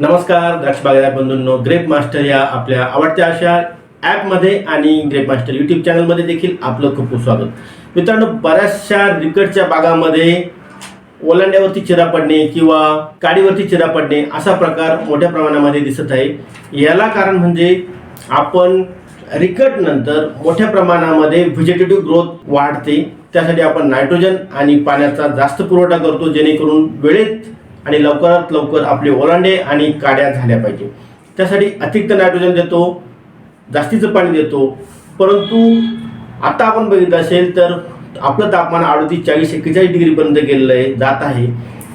नमस्कार द्राक्ष बागायत बंधूंनो ग्रेप मास्टर या आपल्या आवडत्या अशा ॲपमध्ये आणि ग्रेप मास्टर यूट्यूब चॅनलमध्ये देखील आपलं खूप खूप स्वागत. मित्रांनो बऱ्याचशा रिकटच्या बागामध्ये ओलांड्यावरती चिरा पडणे किंवा काडीवरती चिरा पडणे असा प्रकार मोठ्या प्रमाणामध्ये दिसत आहे. याला कारण म्हणजे आपण रिकट नंतर मोठ्या प्रमाणामध्ये व्हिजिटेटिव्ह ग्रोथ वाढते. त्यासाठी आपण नायट्रोजन आणि पाण्याचा जास्त पुरवठा करतो जेणेकरून वेळेत आणि लवकरात लवकर आपले ओलांडे आणि काड्या झाल्या पाहिजे. त्यासाठी अतिरिक्त नायट्रोजन देतो जास्तीचं पाणी देतो. परंतु आता आपण बघितलं असेल तर आपलं तापमान अडतीस चाळीस एक्केचाळीस डिग्रीपर्यंत गेलेलं आहे जात आहे.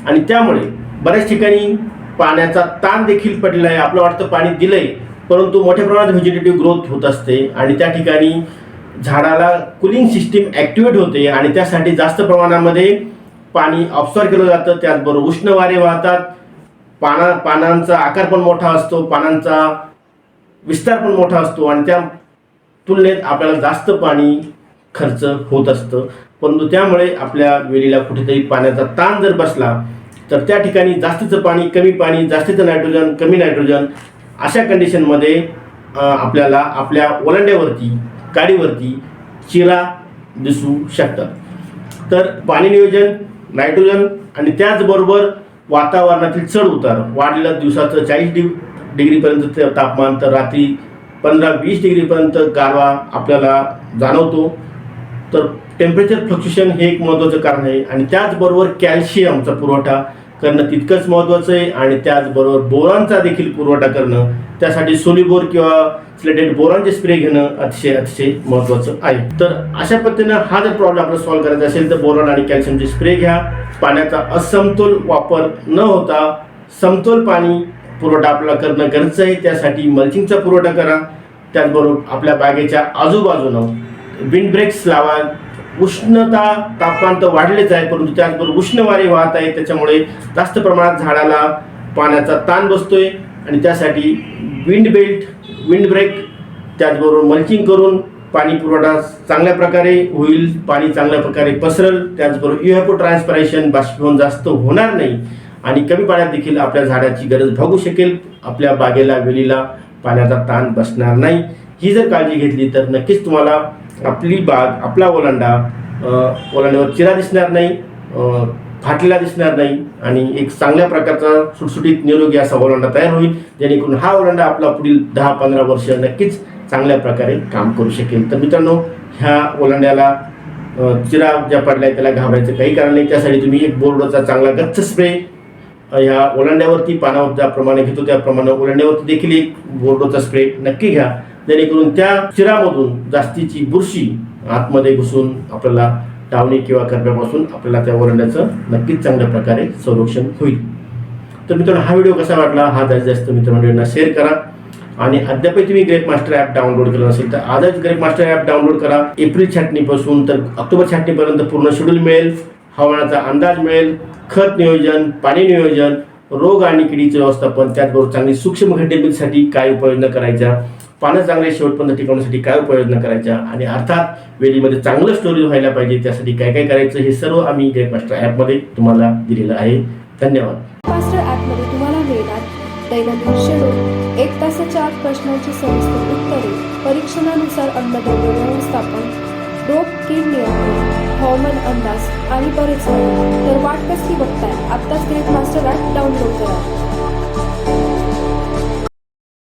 आणि त्यामुळे बऱ्याच ठिकाणी पाण्याचा ताण देखील पडलेला आहे. आपलं वाटतं पाणी दिलं आहे परंतु मोठ्या प्रमाणात व्हेजिटेटिव्ह ग्रोथ होत असते. आणि त्या ठिकाणी झाडाला कुलिंग सिस्टीम ॲक्टिवेट होते. आणि त्यासाठी जास्त प्रमाणामध्ये पाणी ऑब्सर्व केलं जातं त्याचबरोबर उष्ण वारे वाहतात. पाना पानांचा आकार पण मोठा असतो पानांचा विस्तार पण मोठा असतो आणि त्या तुलनेत आपल्याला जास्त पाणी खर्च होत असतं. परंतु त्यामुळे आपल्या वेलीला कुठेतरी पाण्याचा ताण जर बसला तर त्या ठिकाणी जास्तीचं पाणी कमी पाणी जास्तीचं नायट्रोजन कमी नायट्रोजन अशा कंडिशनमध्ये आपल्याला आपल्या ओलांड्यावरती काडीवरती चिरा दिसू शकतात. तर पाणी नियोजन नायट्रोजन आणि त्याचबरोबर वातावरणातील चढ उतार वाढलेलं दिवसाचं चाळीस डिग डिग्रीपर्यंत ते तापमान तर रात्री पंधरा वीस डिग्रीपर्यंत गारवा आपल्याला जाणवतो. तर टेम्परेचर फ्लक्च्युएशन हे एक महत्त्वाचं कारण आहे. आणि त्याचबरोबर कॅल्शियमचा पुरवठा करणं तितकंच महत्त्वाचं आहे आणि त्याचबरोबर बोरांचा देखील पुरवठा करणं त्यासाठी सोलीबोर किंवा स्लेटेड बोरांचे स्प्रे घेणं अतिशय अतिशय महत्त्वाचं आहे. तर अशा पद्धतीनं हा जर प्रॉब्लेम आपल्याला सॉल्व्ह करायचा असेल तर बोरॉन आणि कॅल्शियमचे स्प्रे घ्या. पाण्याचा असमतोल वापर न होता समतोल पाणी पुरवठा आपल्याला करणं गरजेचं आहे. त्यासाठी मल्चिंगचा पुरवठा करा. त्याचबरोबर आपल्या बागेच्या आजूबाजूनं विंड ब्रेक्स लावा. उष्णता तापमान तर वाढलेच आहे परंतु त्याचबरोबर उष्ण वारे वाहत आहे. त्याच्यामुळे जास्त प्रमाणात झाडाला पाण्याचा ताण बसतोय आणि त्यासाठी विंड बेल्ट विंड ब्रेक त्याचबरोबर मल्चिंग करून पाणी पुरवठा चांगल्या प्रकारे होईल पाणी चांगल्या प्रकारे पसरल त्याचबरोबर युएफओ ट्रान्सपरेशन बाष्पीभवन जास्त होणार नाही आणि कमी पाण्यात देखील आपल्या झाडाची गरज भागू शकेल. आपल्या बागेला वेलीला पाण्याचा ताण बसणार नाही. ही जर काळजी घेतली तर नक्कीच तुम्हाला आपली बाग आपला ओलांडा ओलांड्यावर चिरा दिसणार नाही फाटलेला दिसणार नाही आणि एक चांगल्या प्रकारचा सुटसुटीत निरोगी असा ओलांडा तयार होईल जेणेकरून हा ओलांडा आपला पुढील दहा पंधरा वर्ष नक्कीच चांगल्या प्रकारे काम करू शकेल. तर मित्रांनो ह्या ओलांड्याला चिरा ज्या पडल्या त्याला घाबरायचं काही कारण नाही. त्यासाठी तुम्ही एक बोर्डचा चांगला गच्च स्प्रे ह्या ओलांड्यावरती पानावर ज्याप्रमाणे घेतो त्याप्रमाणे ओलांड्यावरती देखील एक बोर्डोचा स्प्रे नक्की घ्या. जेणेकरून त्या चिरामधून जास्तीची बुरशी आतमध्ये घुसून आपल्याला टावणी किंवा करप्यापासून आपल्याला त्या वरण्याचं नक्कीच चांगल्या प्रकारे संरक्षण होईल. तर मित्रांनो हा व्हिडिओ कसा वाटला? हा जास्तीत जास्त मित्रमंडळींना शेअर करा. आणि अद्याप तुम्ही ग्रेप मास्टर ॲप डाउनलोड केलं नसेल तर आजच ग्रेप मास्टर ॲप डाउनलोड करा. एप्रिल छाटणीपासून तर ऑक्टोबर छाटणीपर्यंत पूर्ण शेड्यूल मिळेल. हवामानाचा अंदाज मिळेल. खत नियोजन पाणी नियोजन रोग आणि किडीचे व्यवस्थापन त्याचबरोबर चांगली सूक्ष्म घटनेसाठी काय उपाययोजना करायच्या. पानं चांगले शेवटपर्यंत टिकवण्यासाठी काय उपाययोजना करायच्या? आणि अर्थात वेलीमध्ये चांगलं स्टोरेज व्हायला पाहिजे त्यासाठी काय काय करायचं हे सर्व आम्ही ग्रेप मास्टर ॲपमध्ये तुम्हाला दिलेलं आहे. धन्यवाद. मास्टर ॲपमध्ये तुम्हाला मिळणार दैनंदिन शेड्यूल एक तासाच्या आत प्रश्नांची सविस्तर उत्तरे परीक्षणानुसार अन्नद्रव्य व्यवस्थापन रोग कीड नियंत्रण हवामान अंदाज आणि बरेच तर वाट कसली बघताय? आत्ताच ग्रेट मास्टर ॲप डाउनलोड करा.